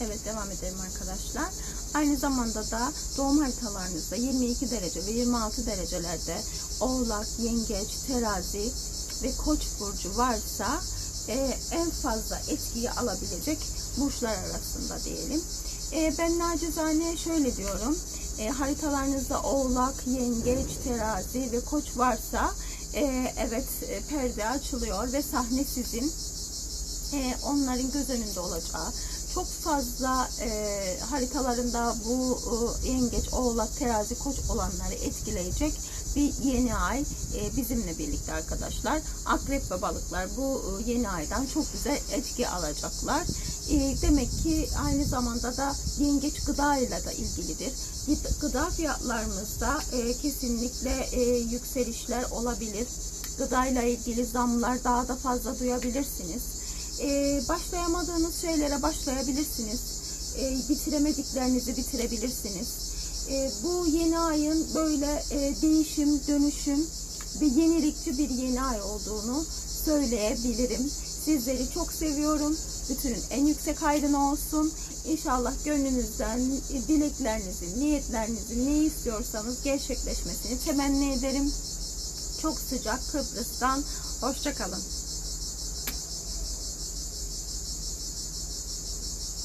Evet devam edelim arkadaşlar. Aynı zamanda da doğum haritalarınızda 22 derece ve 26 derecelerde oğlak, yengeç, terazi ve koç burcu varsa e, en fazla etkiyi alabilecek burçlar arasında diyelim. E, ben nacizane şöyle diyorum. E, haritalarınızda oğlak, yengeç, terazi ve koç varsa e, evet e, perde açılıyor ve sahne sizin e, onların göz önünde olacağı çok fazla e, haritalarında bu e, yengeç, oğlak, terazi, koç olanları etkileyecek bir yeni ay e, bizimle birlikte arkadaşlar. Akrep ve balıklar bu e, yeni aydan çok güzel etki alacaklar. E, demek ki aynı zamanda da yengeç gıda ile de ilgilidir. Gıd- Gıda fiyatlarımızda e, kesinlikle e, yükselişler olabilir. Gıdayla ilgili zamlar daha da fazla duyabilirsiniz. Ee, başlayamadığınız şeylere başlayabilirsiniz. Ee, bitiremediklerinizi bitirebilirsiniz. Ee, bu yeni ayın böyle e, değişim, dönüşüm ve yenilikçi bir yeni ay olduğunu söyleyebilirim. Sizleri çok seviyorum. Bütünün en yüksek hayrına olsun. İnşallah gönlünüzden e, dileklerinizi, niyetlerinizi ne istiyorsanız gerçekleşmesini temenni ederim. Çok sıcak Kıbrıs'tan. Hoşçakalın.